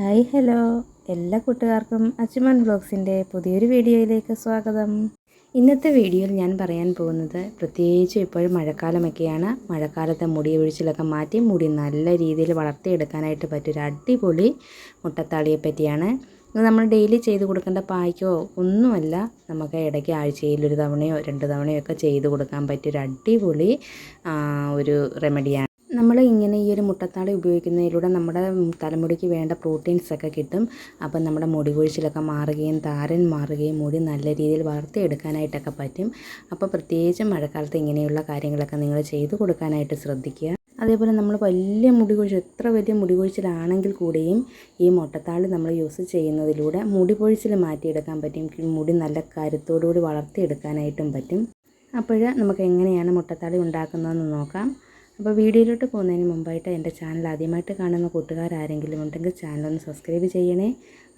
Hi hello. എല്ലാ കൂട്ടുകാർക്കും അച്ചുമാൻ ബ്ലോഗ്സിന്റെ പുതിയൊരു വീഡിയോയിലേക്ക് സ്വാഗതം. ഇന്നത്തെ വീഡിയോയിൽ ഞാൻ പറയാൻ പോകുന്നത് പ്രത്യേകിച്ചും ഇപ്പോഴും മഴക്കാലമൊക്കെയാണ്. മഴക്കാലത്തെ മുടി ഒഴിച്ചിലൊക്കെ മാറ്റി മുടി നല്ല രീതിയിൽ വളർത്തിയെടുക്കാനായിട്ട് പറ്റിയൊരു അടിപൊളി മുട്ടത്താളിയെ പറ്റിയാണ് ഇത് നമ്മൾ ഡെയിലി ചെയ്ത് കൊടുക്കേണ്ട പായ്ക്കോ ഒന്നുമല്ല നമുക്ക് ഇടയ്ക്ക് ആഴ്ചയിൽ ഒരു തവണയോ രണ്ട് തവണയോ ഒക്കെ ചെയ്ത് കൊടുക്കാൻ പറ്റിയൊരു അടിപൊളി ഒരു റെമഡിയാണ്. മുട്ടത്താളി ഉപയോഗിക്കുന്നതിലൂടെ നമ്മുടെ തലമുടിക്ക് വേണ്ട പ്രോട്ടീൻസ് ഒക്കെ കിട്ടും. അപ്പം നമ്മുടെ മുടി കൊഴിച്ചിലൊക്കെ മാറുകയും താരൻ മാറുകയും മുടി നല്ല രീതിയിൽ വളർത്തിയെടുക്കാനായിട്ടൊക്കെ പറ്റും. അപ്പോൾ പ്രത്യേകിച്ച് മഴക്കാലത്ത് ഇങ്ങനെയുള്ള കാര്യങ്ങളൊക്കെ നിങ്ങൾ ചെയ്തു കൊടുക്കാനായിട്ട് ശ്രദ്ധിക്കുക. അതേപോലെ നമ്മൾ വലിയ മുടി കൊഴിച്ചിൽ എത്ര വലിയ മുടി കൊഴിച്ചിലാണെങ്കിൽ കൂടിയും ഈ മുട്ടത്താളി നമ്മൾ യൂസ് ചെയ്യുന്നതിലൂടെ മുടി കൊഴിച്ചിൽ മാറ്റിയെടുക്കാൻ പറ്റും. മുടി നല്ല കരുത്തോടുകൂടി വളർത്തിയെടുക്കാനായിട്ടും പറ്റും. അപ്പോൾ നമുക്ക് എങ്ങനെയാണ് മുട്ടത്താളി ഉണ്ടാക്കുന്നതെന്ന് നോക്കാം. അപ്പോൾ വീഡിയോയിലോട്ട് പോകുന്നതിന് മുമ്പായിട്ട് എന്റെ ചാനൽ ആദ്യമായിട്ട് കാണുന്ന കൂട്ടുകാരാരെങ്കിലും ഉണ്ടെങ്കിൽ ചാനൽ ഒന്ന് സബ്സ്ക്രൈബ് ചെയ്യണേ.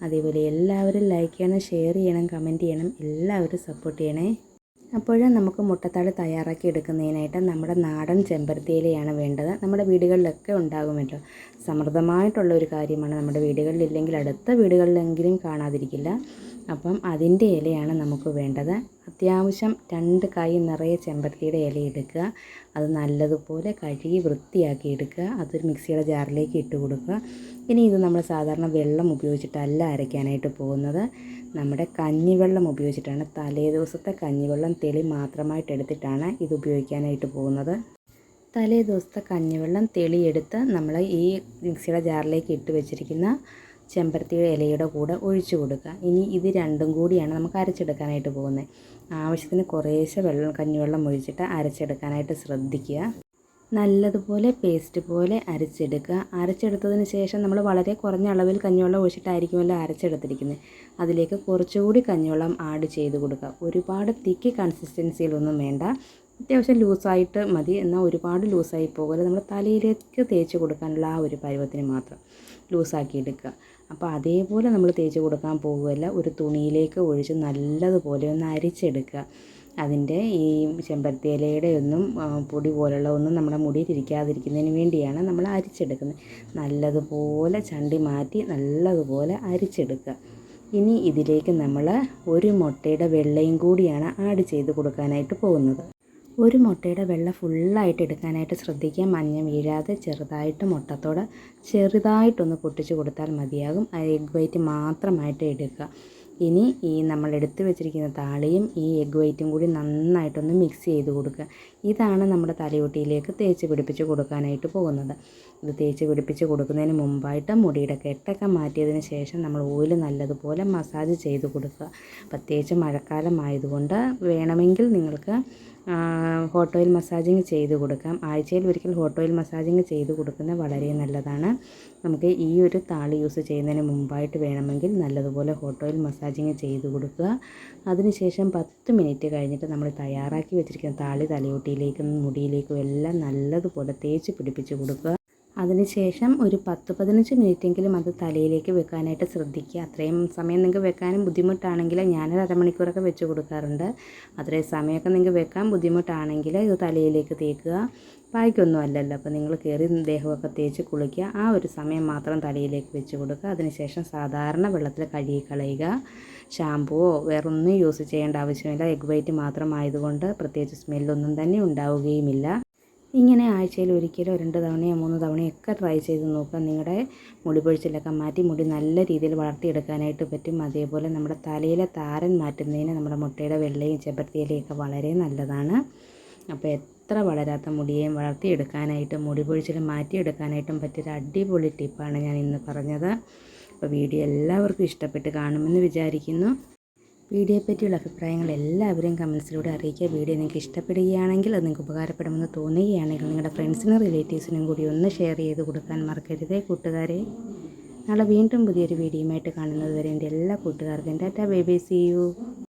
അതേപോലെ എല്ലാവരും ലൈക്ക് ചെയ്യണം ഷെയർ ചെയ്യണം കമന്റ് ചെയ്യണം എല്ലാവരും സപ്പോർട്ട് ചെയ്യണേ. അപ്പോൾ നമുക്ക് മുട്ടത്താട് തയ്യാറാക്കി എടുക്കുന്നതിനായിട്ട് നമ്മുടെ നാടൻ ചെമ്പരത്തിയിലയാണ് വേണ്ടത്. നമ്മുടെ വീടുകളിലൊക്കെ ഉണ്ടാകുമല്ലോ. സമൃദ്ധമായിട്ടുള്ള ഒരു കാര്യമാണ് നമ്മുടെ വീടുകളിലില്ലെങ്കിൽ അടുത്ത വീടുകളിലെങ്കിലും കാണാതിരിക്കില്ല. അപ്പം അതിന്റെ ഇലയാണ് നമുക്ക് വേണ്ടത്. അത്യാവശ്യം രണ്ട് കൈ നിറയെ ചെമ്പരത്തിയുടെ ഇല എടുക്കുക. അത് നല്ലതുപോലെ കഴുകി വൃത്തിയാക്കി എടുക്കുക. അത് മിക്സിയുടെ ജാറിലേക്ക് ഇട്ട് കൊടുക്കുക. ഇനി ഇത് നമ്മൾ സാധാരണ വെള്ളം ഉപയോഗിച്ചിട്ടല്ല അരയ്ക്കാനായിട്ട് പോകുന്നത്. നമ്മുടെ കഞ്ഞിവെള്ളം ഉപയോഗിച്ചിട്ടാണ്. തലേ ദിവസത്തെ കഞ്ഞിവെള്ളം തെളി മാത്രമായിട്ട് എടുത്തിട്ടാണ് ഇത് ഉപയോഗിക്കാനായിട്ട് പോകുന്നത്. തലേ ദിവസത്തെ കഞ്ഞിവെള്ളം തെളിയെടുത്ത് നമ്മൾ ഈ മിക്സിയുടെ ജാറിലേക്ക് ഇട്ട് വെച്ചിരിക്കുന്ന ചെമ്പരത്തിയുടെ ഇലയുടെ കൂടെ ഒഴിച്ചു കൊടുക്കുക. ഇനി ഇത് രണ്ടും കൂടിയാണ് നമുക്ക് അരച്ചെടുക്കാനായിട്ട് പോകുന്നത്. ആവശ്യത്തിന് കുറേശ്ശെ വെള്ളം കഞ്ഞിവെള്ളം ഒഴിച്ചിട്ട് അരച്ചെടുക്കാനായിട്ട് ശ്രദ്ധിക്കുക. നല്ലതുപോലെ പേസ്റ്റ് പോലെ അരച്ചെടുക്കുക. അരച്ചെടുത്തതിന് ശേഷം നമ്മൾ വളരെ കുറഞ്ഞ അളവിൽ കഞ്ഞിവെള്ളം ഒഴിച്ചിട്ടായിരിക്കുമല്ലോ അരച്ചെടുത്തിരിക്കുന്നത്. അതിലേക്ക് കുറച്ചുകൂടി കഞ്ഞിവെള്ളം ആഡ് ചെയ്ത് കൊടുക്കുക. ഒരുപാട് തിക്ക് കൺസിസ്റ്റൻസിയിലൊന്നും വേണ്ട. അത്യാവശ്യം ലൂസായിട്ട് മതി. എന്നാൽ ഒരുപാട് ലൂസായി പോകരുത്. നമ്മൾ തലയിലേക്ക് തേച്ച് കൊടുക്കാനുള്ള ആ ഒരു പരുവത്തിന് മാത്രം ലൂസാക്കി എടുക്കുക. അപ്പോൾ അതേപോലെ നമ്മൾ തേച്ച് കൊടുക്കാൻ പോകുകയല്ല ഒരു തുണിയിലേക്ക് ഒഴിച്ച് നല്ലതുപോലെ ഒന്ന് അരിച്ചെടുക്കുക. അതിന്റെ ഈ ചെമ്പരത്തി ഇലയുടെ ഒന്നും പൊടി പോലുള്ള ഒന്നും നമ്മുടെ മുടിയിൽ ഇരിക്കാതിരിക്കുന്നതിന് വേണ്ടിയാണ് നമ്മൾ അരിച്ചെടുക്കുന്നത്. നല്ലതുപോലെ ചണ്ടി മാറ്റി നല്ലതുപോലെ അരിച്ചെടുക്കുക. ഇനി ഇതിലേക്ക് നമ്മൾ ഒരു മുട്ടയുടെ വെള്ളയും കൂടിയാണ് ആഡ് ചെയ്ത് കൊടുക്കാനായിട്ട് പോകുന്നത്. ഒരു മുട്ടയുടെ വെള്ള ഫുള്ളായിട്ട് എടുക്കാനായിട്ട് ശ്രദ്ധിക്കുക. മഞ്ഞ വീഴാതെ ചെറുതായിട്ട് മുട്ടത്തോട് ചെറുതായിട്ടൊന്ന് പൊട്ടിച്ച് കൊടുത്താൽ മതിയാകും. ആ എഗ് വൈറ്റ് മാത്രമായിട്ട് എടുക്കുക. ഇനി ഈ നമ്മൾ എടുത്തു വെച്ചിരിക്കുന്ന താളിയും ഈ എഗ് വൈറ്റും കൂടി നന്നായിട്ടൊന്ന് മിക്സ് ചെയ്ത് കൊടുക്കുക. ഇതാണ് നമ്മുടെ തലയോട്ടിയിലേക്ക് തേച്ച് പിടിപ്പിച്ച് കൊടുക്കാനായിട്ട് പോകുന്നത്. ഇത് തേച്ച് പിടിപ്പിച്ച് കൊടുക്കുന്നതിന് മുമ്പായിട്ട് മുടിയുടെ കെട്ടൊക്കെ മാറ്റിയതിന് ശേഷം നമ്മൾ ഓയിൽ നല്ലതുപോലെ മസാജ് ചെയ്ത് കൊടുക്കുക. പ്രത്യേകിച്ച് മഴക്കാലമായതുകൊണ്ട് വേണമെങ്കിൽ നിങ്ങൾക്ക് ഹോട്ട് ഓയിൽ മസാജിങ് ചെയ്ത് കൊടുക്കാം. ആഴ്ചയിൽ ഒരിക്കൽ ഹോട്ട് ഓയിൽ മസാജിങ് ചെയ്ത് കൊടുക്കുന്നത് വളരെ നല്ലതാണ്. നമുക്ക് ഈ ഒരു താളി യൂസ് ചെയ്യുന്നതിന് മുമ്പായിട്ട് വേണമെങ്കിൽ നല്ലതുപോലെ ഹോട്ട് ഓയിൽ മസാജിങ് ചെയ്ത് കൊടുക്കുക. അതിനുശേഷം പത്ത് മിനിറ്റ് കഴിഞ്ഞിട്ട് നമ്മൾ തയ്യാറാക്കി വെച്ചിരിക്കുന്ന താളി തലയോട്ടിയിലേക്കും മുടിയിലേക്കും എല്ലാം നല്ലതുപോലെ തേച്ച് പിടിപ്പിച്ച് കൊടുക്കുക. അതിനുശേഷം ഒരു പത്ത് പതിനഞ്ച് മിനിറ്റെങ്കിലും അത് തലയിലേക്ക് വെക്കാനായിട്ട് ശ്രദ്ധിക്കുക. അത്രയും സമയം നിങ്ങൾക്ക് വെക്കാനും ബുദ്ധിമുട്ടാണെങ്കിൽ ഞാനൊരു അരമണിക്കൂറൊക്കെ വെച്ച് കൊടുക്കാറുണ്ട്. അത്രയും സമയമൊക്കെ നിങ്ങൾക്ക് വെക്കാൻ ബുദ്ധിമുട്ടാണെങ്കിൽ ഇത് തലയിലേക്ക് തേക്കുക. പായ്ക്കൊന്നും അല്ലല്ലോ. അപ്പോൾ നിങ്ങൾ കയറി ദേഹമൊക്കെ തേച്ച് കുളിക്കുക. ആ ഒരു സമയം മാത്രം തലയിലേക്ക് വെച്ച് കൊടുക്കുക. അതിനുശേഷം സാധാരണ വെള്ളത്തിൽ കഴുകി കളയുക. ഷാമ്പുവോ വേറൊന്നും യൂസ് ചെയ്യേണ്ട ആവശ്യമില്ല. എഗ് വൈറ്റ് മാത്രമായതുകൊണ്ട് പ്രത്യേകിച്ച് സ്മെല്ലൊന്നും തന്നെ ഉണ്ടാവുകയുമില്ല. ഇങ്ങനെ ആഴ്ചയിൽ ഒരിക്കലോ രണ്ട് തവണയോ മൂന്ന് തവണയോ ഒക്കെ ട്രൈ ചെയ്ത് നോക്കുക നിങ്ങളുടെ മുടി പൊഴിച്ചിലൊക്കെ മാറ്റി മുടി നല്ല രീതിയിൽ വളർത്തിയെടുക്കാനായിട്ട് പറ്റും. അതേപോലെ നമ്മുടെ തലയിലെ താരൻ മാറ്റുന്നതിന് നമ്മുടെ മുട്ടയുടെ വെള്ളയും ചെമ്പരത്തിയിലയൊക്കെ വളരെ നല്ലതാണ്. അപ്പോൾ എത്ര വളരാത്ത മുടിയെയും വളർത്തിയെടുക്കാനായിട്ടും മുടി പൊഴിച്ചിൽ മാറ്റിയെടുക്കാനായിട്ടും പറ്റിയൊരു അടിപൊളി ടിപ്പാണ് ഞാൻ ഇന്ന് പറഞ്ഞത്. അപ്പോൾ വീഡിയോ എല്ലാവർക്കും ഇഷ്ടപ്പെട്ട് കാണുമെന്ന് വിചാരിക്കുന്നു. വീഡിയോയെ പറ്റിയുള്ള അഭിപ്രായങ്ങൾ എല്ലാവരും കമൻസിലൂടെ അറിയിക്കുക. വീഡിയോ നിങ്ങൾക്ക് ഇഷ്ടപ്പെടുകയാണെങ്കിൽ അത് നിങ്ങൾക്ക് ഉപകാരപ്പെടുമെന്ന് തോന്നുകയാണെങ്കിൽ നിങ്ങളുടെ ഫ്രണ്ട്സിനും റിലേറ്റീവ്സിനും കൂടി ഒന്ന് ഷെയർ ചെയ്ത് കൊടുക്കാൻ മറക്കരുതേ കൂട്ടുകാരെ. നാളെ വീണ്ടും പുതിയൊരു വീഡിയോയുമായിട്ട് കാണുന്നത് വരെ എന്റെ എല്ലാ കൂട്ടുകാർക്കും ടാറ്റാ ബേബി. C U